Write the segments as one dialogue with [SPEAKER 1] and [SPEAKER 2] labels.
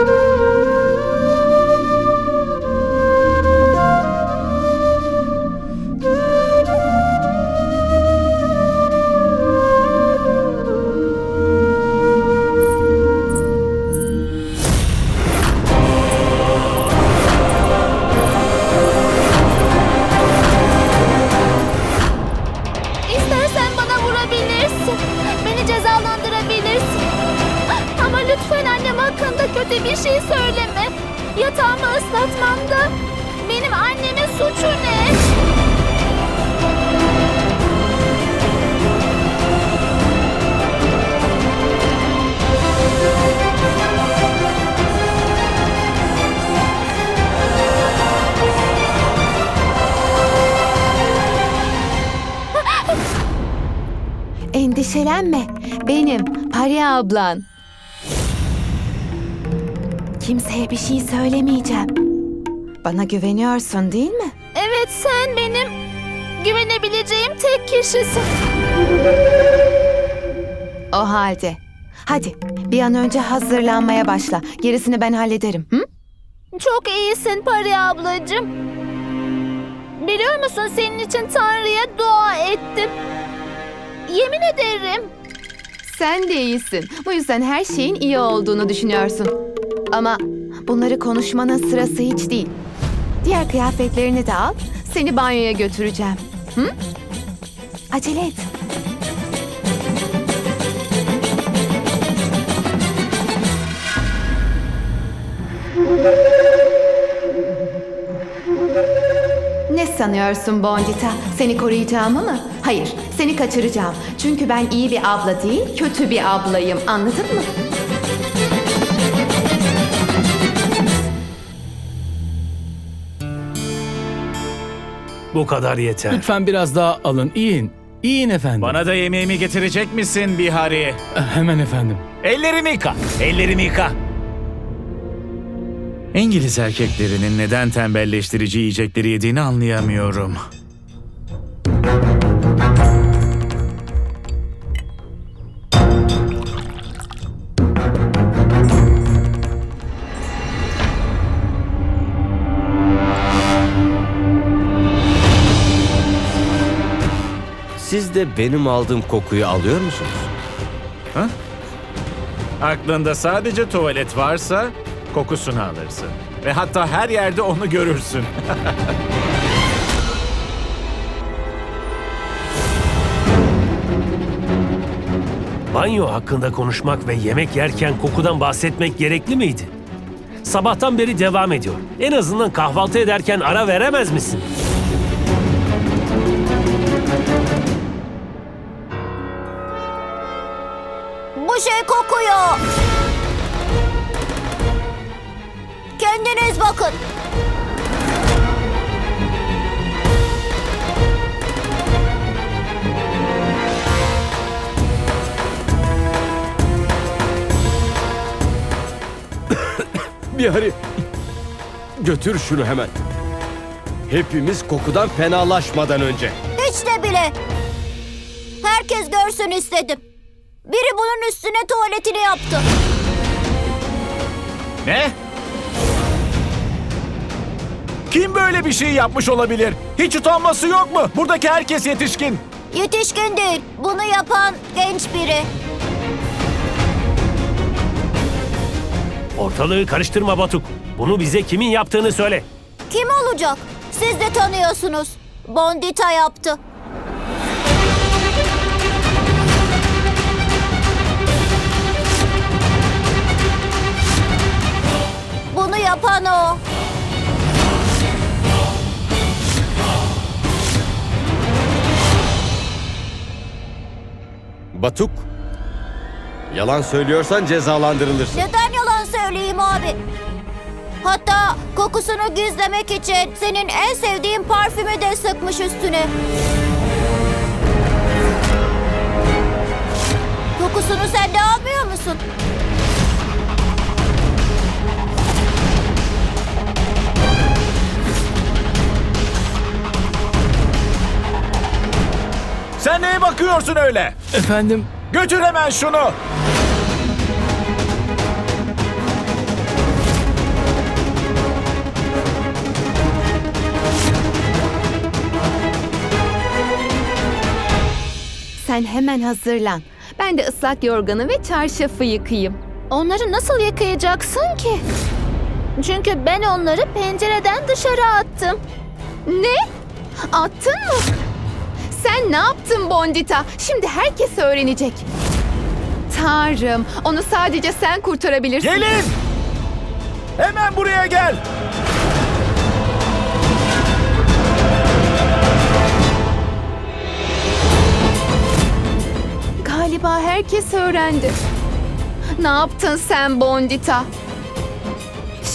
[SPEAKER 1] Thank you.
[SPEAKER 2] Endişelenme. Benim Pari ablan. Kimseye bir şey söylemeyeceğim. Bana güveniyorsun değil mi?
[SPEAKER 1] Evet sen benim güvenebileceğim tek kişisin.
[SPEAKER 2] O halde. Hadi bir an önce hazırlanmaya başla. Gerisini ben hallederim. Hı?
[SPEAKER 1] Çok iyisin Pari ablacığım. Biliyor musun senin için Tanrı'ya dua ettim. Yemin ederim.
[SPEAKER 2] Sen de iyisin. Bu yüzden her şeyin iyi olduğunu düşünüyorsun. Ama bunları konuşmanın sırası hiç değil. Diğer kıyafetlerini de al. Seni banyoya götüreceğim. Hı? Acele et. Sanıyorsun Bondita? Seni koruyacağımı mı? Hayır, seni kaçıracağım. Çünkü ben iyi bir abla değil, kötü bir ablayım. Anladın mı?
[SPEAKER 3] Bu kadar yeter.
[SPEAKER 4] Lütfen biraz daha alın. İyin. İyin efendim.
[SPEAKER 5] Bana da yemeğimi getirecek misin Bihari?
[SPEAKER 4] Hemen efendim.
[SPEAKER 5] Ellerimi yıka. Ellerimi yıka. İngiliz erkeklerinin neden tembelleştirici yiyecekleri yediğini anlayamıyorum.
[SPEAKER 6] Siz de benim aldığım kokuyu alıyor musunuz?
[SPEAKER 5] Aklında sadece tuvalet varsa kokusunu alırsın. Ve hatta her yerde onu görürsün.
[SPEAKER 3] Banyo hakkında konuşmak ve yemek yerken kokudan bahsetmek gerekli miydi? Sabahtan beri devam ediyor. En azından kahvaltı ederken ara veremez misin?
[SPEAKER 1] Bu şey kokuyor. Kendiniz bakın.
[SPEAKER 6] Bihari. Götür şunu hemen. Hepimiz kokudan fenalaşmadan önce.
[SPEAKER 1] Hiç de bile. Herkes görsün istedim. Biri bunun üstüne tuvaletini yaptı.
[SPEAKER 5] ne? Kim böyle bir şey yapmış olabilir? Hiç utanması yok mu? Buradaki herkes yetişkin.
[SPEAKER 1] Yetişkin değil. Bunu yapan genç biri.
[SPEAKER 3] Ortalığı karıştırma Batuk. Bunu bize kimin yaptığını söyle.
[SPEAKER 1] Kim olacak? Siz de tanıyorsunuz. Bondita yaptı. Bunu yapan o.
[SPEAKER 6] Batuk. Yalan söylüyorsan cezalandırılırsın.
[SPEAKER 1] Neden yalan söyleyeyim abi? Hatta kokusunu gizlemek için senin en sevdiğin parfümü de sıkmış üstüne. Kokusunu sen de almıyor musun?
[SPEAKER 5] Sen neye bakıyorsun öyle?
[SPEAKER 4] Efendim?
[SPEAKER 5] Götür hemen şunu.
[SPEAKER 2] Sen hemen hazırlan. Ben de ıslak yorganı ve çarşafı yıkayayım.
[SPEAKER 1] Onları nasıl yıkayacaksın ki? Çünkü ben onları pencereden dışarı attım.
[SPEAKER 2] Ne? Attın mı? Sen ne yaptın Bondita? Şimdi herkes öğrenecek. Tanrım, onu sadece sen kurtarabilirsin.
[SPEAKER 5] Gelin! Hemen buraya gel!
[SPEAKER 2] Galiba herkes öğrendi. Ne yaptın sen Bondita?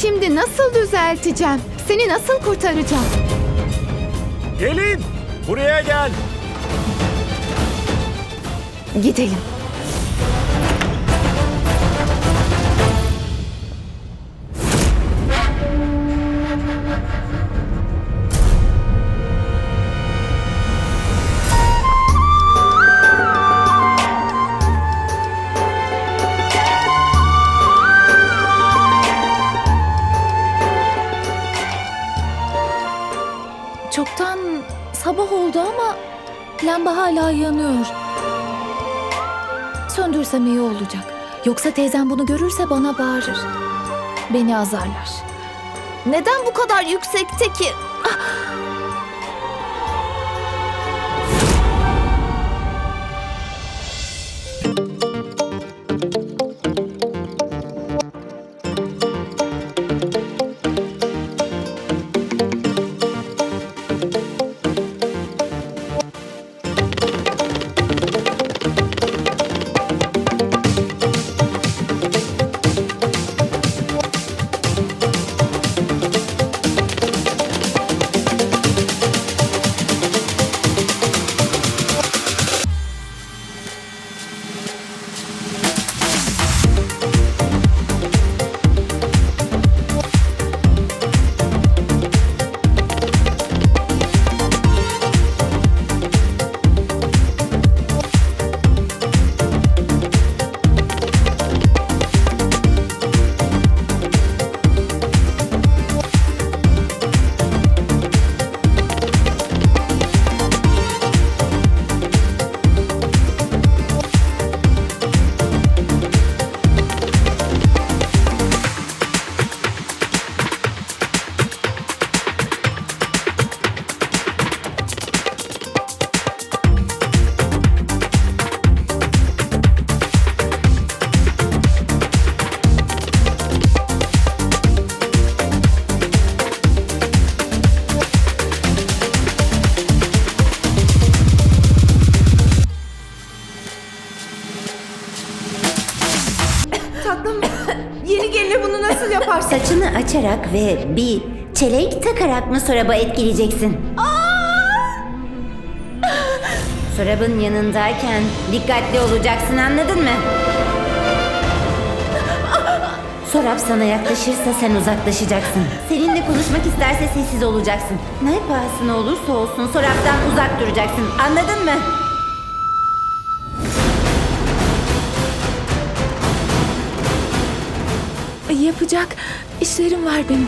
[SPEAKER 2] Şimdi nasıl düzelteceğim? Seni nasıl kurtaracağım?
[SPEAKER 5] Gelin! Buraya gel!
[SPEAKER 2] Gidelim.
[SPEAKER 1] Hala yanıyor. Söndürsem iyi olacak. Yoksa teyzem bunu görürse bana bağırır. Beni azarlar. Neden bu kadar yüksekte ki? Ah!
[SPEAKER 7] Ve bir çelenk takarak mı Sorab'ı etkileyeceksin? Sorab'ın yanındayken dikkatli olacaksın anladın mı? Sorab sana yaklaşırsa sen uzaklaşacaksın. Seninle konuşmak isterse sessiz olacaksın. Ne pahasına olursa olsun Sorab'dan uzak duracaksın. Anladın mı?
[SPEAKER 1] Yapacak işlerim var benim.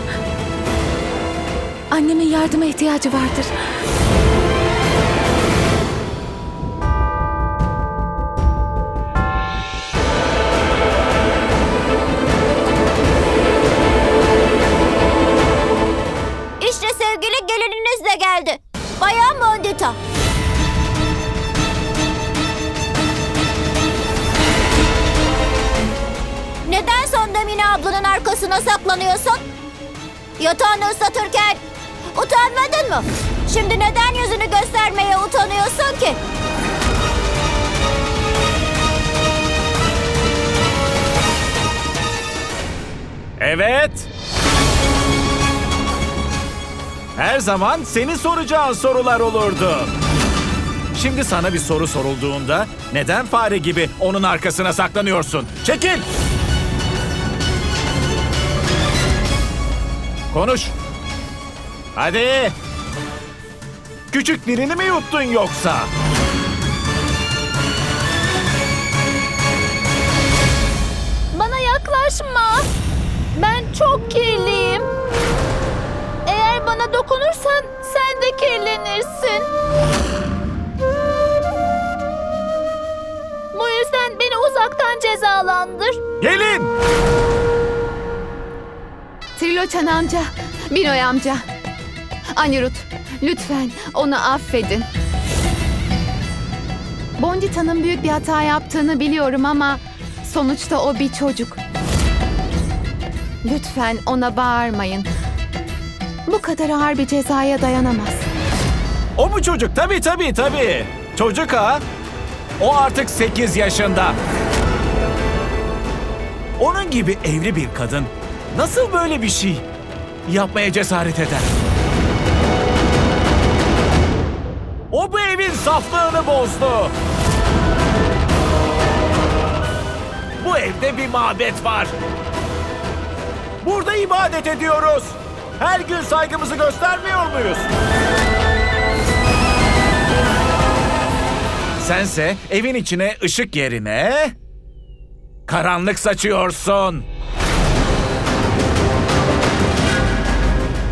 [SPEAKER 1] Annemin yardıma ihtiyacı vardır.
[SPEAKER 8] İşte sevgili gelininiz de geldi. Bayan Bondita. Neden sonda Mine ablanın arkasına saklanıyorsun? Yatağını ıslatırken utanmadın mı? Şimdi neden yüzünü göstermeye utanıyorsun ki?
[SPEAKER 5] Evet! Her zaman seni soracağın sorular olurdu. Şimdi sana bir soru sorulduğunda neden fare gibi onun arkasına saklanıyorsun? Çekil! Konuş. Hadi. Küçük birini mi yuttun yoksa?
[SPEAKER 1] Bana yaklaşma. Ben çok kirliyim. Eğer bana dokunursan sen de kirlenirsin. yapmaktan cezalandır.
[SPEAKER 5] Gelin!
[SPEAKER 2] Triloçan amca, Binoy amca. Anirut, lütfen onu affedin. Bondita'nın büyük bir hata yaptığını biliyorum ama sonuçta o bir çocuk. Lütfen ona bağırmayın. Bu kadar ağır bir cezaya dayanamaz.
[SPEAKER 5] O mu çocuk? Tabii tabii tabii. Çocuk ha? O artık 8 yaşında. Onun gibi evli bir kadın nasıl böyle bir şey yapmaya cesaret eder? O bu evin saflığını bozdu. Bu evde bir mabet var. Burada ibadet ediyoruz. Her gün saygımızı göstermiyor muyuz? Sense evin içine ışık yerine karanlık saçıyorsun.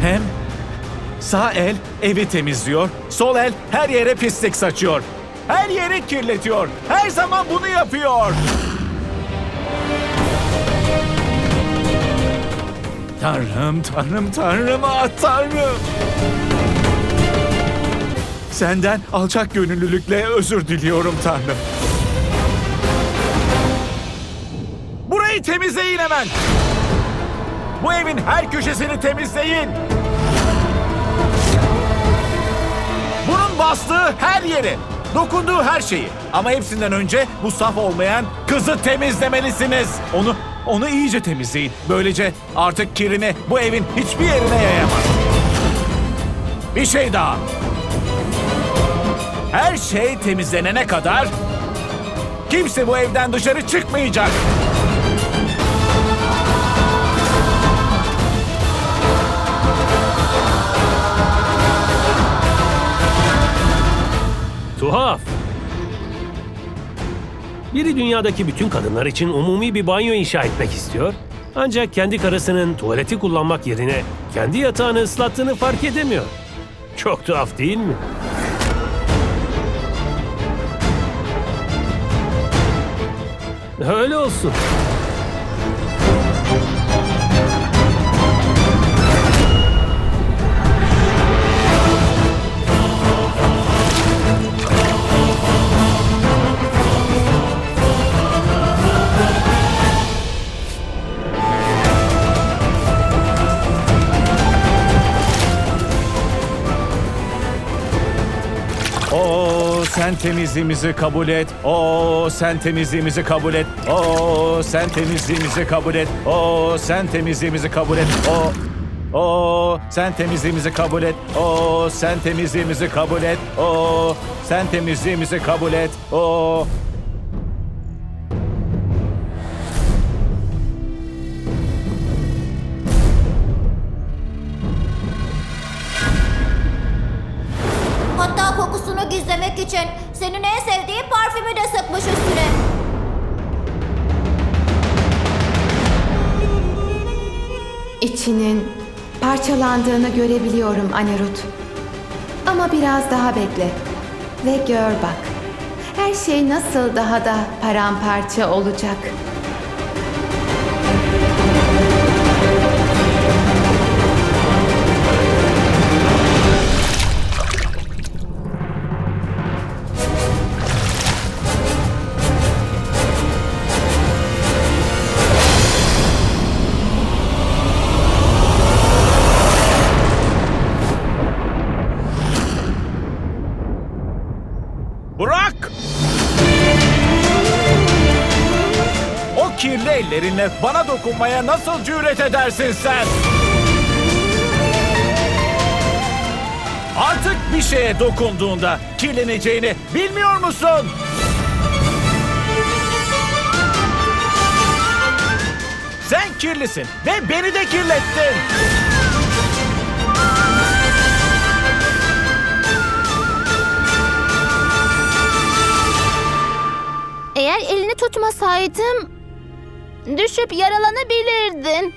[SPEAKER 5] Hem sağ el evi temizliyor, sol el her yere pislik saçıyor. Her yeri kirletiyor. Her zaman bunu yapıyor. Tanrım, tanrım, tanrım, ah tanrım. Senden alçak gönüllülükle özür diliyorum Tanrım. Burayı temizleyin hemen. Bu evin her köşesini temizleyin. Bunun bastığı her yeri, dokunduğu her şeyi. Ama hepsinden önce bu saf olmayan kızı temizlemelisiniz. Onu onu iyice temizleyin. Böylece artık kirini bu evin hiçbir yerine yayamaz. Bir şey daha. Her şey temizlenene kadar kimse bu evden dışarı çıkmayacak.
[SPEAKER 3] Biri dünyadaki bütün kadınlar için umumi bir banyo inşa etmek istiyor. Ancak kendi karısının tuvaleti kullanmak yerine kendi yatağını ıslattığını fark edemiyor. Çok tuhaf değil mi? Öyle olsun.
[SPEAKER 5] Sen temizliğimizi kabul et. Oo sen temizliğimizi kabul et. Oo sen temizliğimizi kabul et. Oo sen temizliğimizi kabul et. Oo Oo sen temizliğimizi kabul et. Oo sen temizliğimizi kabul et. Oo sen temizliğimizi kabul et. Oo
[SPEAKER 8] gizlemek için senin en sevdiğin parfümü de sıkmış üstüne.
[SPEAKER 2] İçinin parçalandığını görebiliyorum Anirut. Ama biraz daha bekle ve gör bak. Her şey nasıl daha da paramparça olacak.
[SPEAKER 5] Ellerinle bana dokunmaya nasıl cüret edersin sen? Artık bir şeye dokunduğunda kirleneceğini bilmiyor musun? Sen kirlisin ve beni de kirlettin.
[SPEAKER 1] Eğer elini tutmasaydım düşüp yaralanabilirdin.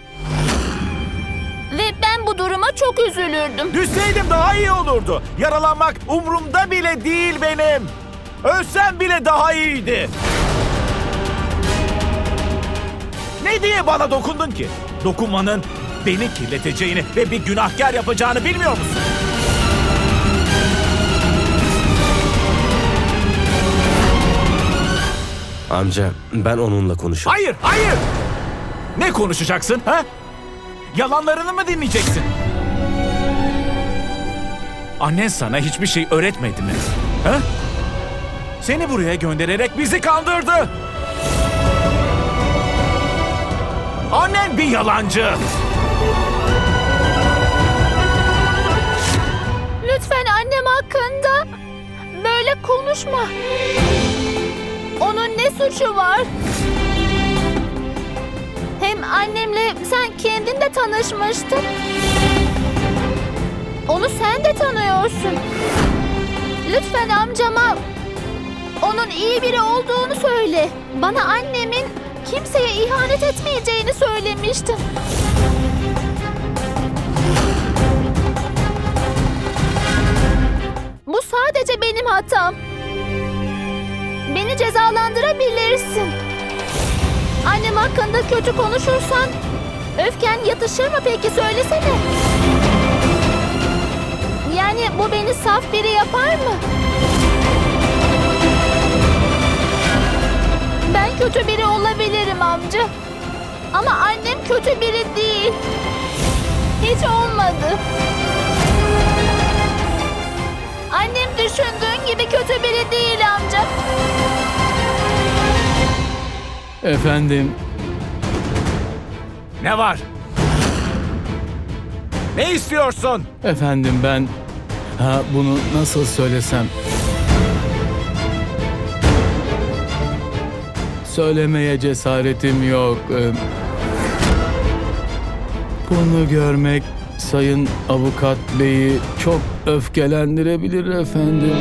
[SPEAKER 1] Ve ben bu duruma çok üzülürdüm.
[SPEAKER 5] Düşseydim daha iyi olurdu. Yaralanmak umurumda bile değil benim. Ölsem bile daha iyiydi. Ne diye bana dokundun ki? Dokunmanın beni kirleteceğini ve bir günahkar yapacağını bilmiyor musun?
[SPEAKER 6] Amca ben onunla konuşurum.
[SPEAKER 5] Hayır, hayır! Ne konuşacaksın ha? Yalanlarını mı dinleyeceksin? Annen sana hiçbir şey öğretmedi mi? Ha? Seni buraya göndererek bizi kandırdı. Annen bir yalancı.
[SPEAKER 1] Lütfen annem hakkında böyle konuşma. Onun ne suçu var? Hem annemle sen kendin de tanışmıştın. Onu sen de tanıyorsun. Lütfen amcama onun iyi biri olduğunu söyle. Bana annemin kimseye ihanet etmeyeceğini söylemiştin. Bu sadece benim hatam. Beni cezalandırabilirsin. Annem hakkında kötü konuşursan öfken yatışır mı peki söylesene. Yani bu beni saf biri yapar mı? Ben kötü biri olabilirim amca. Ama annem kötü biri değil. Hiç olmadı. Annem düşündüğün gibi kötü biri değil amca.
[SPEAKER 4] Efendim,
[SPEAKER 5] Ne var? Ne istiyorsun?
[SPEAKER 4] efendim ben... Ha bunu nasıl söylesem... Söylemeye cesaretim yok. Ee, Bunu görmek Sayın Avukat Bey'i çok öfkelendirebilir efendim.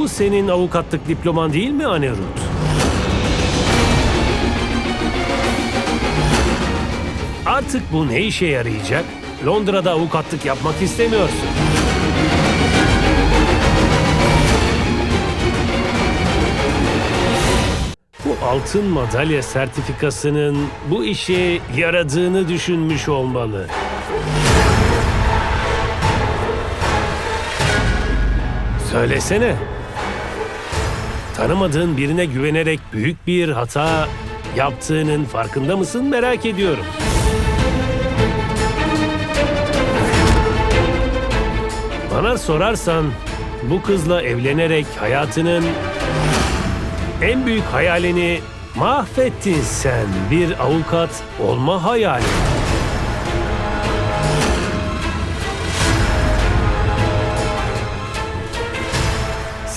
[SPEAKER 3] Bu senin avukatlık diploman değil mi Anirudh? Artık bu ne işe yarayacak? Londra'da avukatlık yapmak istemiyorsun. Bu altın madalya sertifikasının bu işe yaradığını düşünmüş olmalı. Söylesene. Tanımadığın birine güvenerek büyük bir hata yaptığının farkında mısın merak ediyorum. Bana sorarsan bu kızla evlenerek hayatının en büyük hayalini mahvettin sen. Bir avukat olma hayali.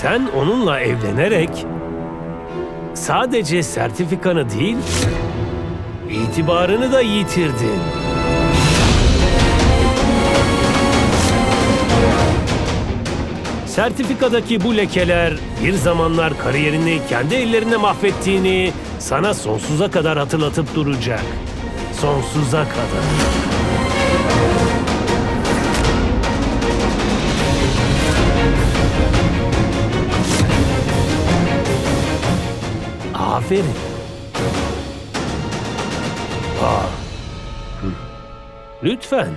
[SPEAKER 3] Sen onunla evlenerek sadece sertifikanı değil, itibarını da yitirdin. Sertifikadaki bu lekeler bir zamanlar kariyerini kendi ellerine mahvettiğini sana sonsuza kadar hatırlatıp duracak. Sonsuza kadar. Aferin. Aa. Lütfen.